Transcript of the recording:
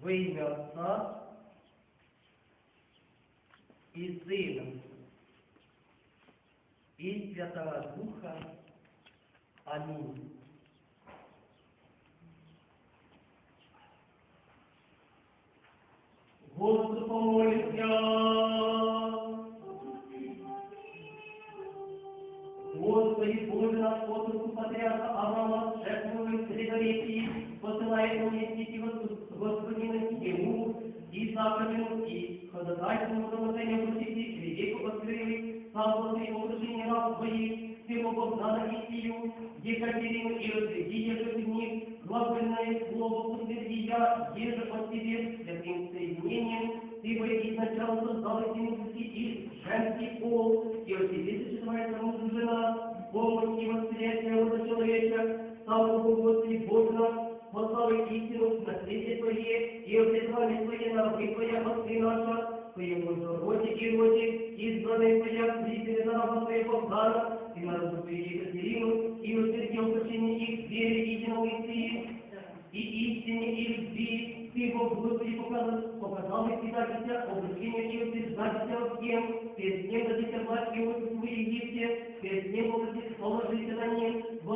Во ім'я Отця і Сина, і Святого Духа. Амінь. Господу помолимся. Господи, Боже наш потомку патриарха Авраама, ходатайственному домовению просити веку открыли, сам Господи, окружение раб своих, всего Богдана и Сию, Екатерину и разведи еже в них, главное слово утверди я, еже от тебе, святым соединением, ты бы изначально создал эти мужики и женский пол, и от тебе сочетается муж и жена, помощь и восприятие рода человека, сам Бог Господи Боже наш, послал истину на свете Твое, и отозвали Твои народы Твоя, Отцы наша, Твоему же роде и роде, избранные Твоя, зрители народа Твоего Богдана, и народу Твою Екатерину, и утвердил прощение их вере единому Истии, и истине и любви, Ты, Бог Господи, показал, показал и предательство, обращение и утверждательство всем, перед ним дадите власть и отпуск в Египте, перед ним, Бог, положите на ним, в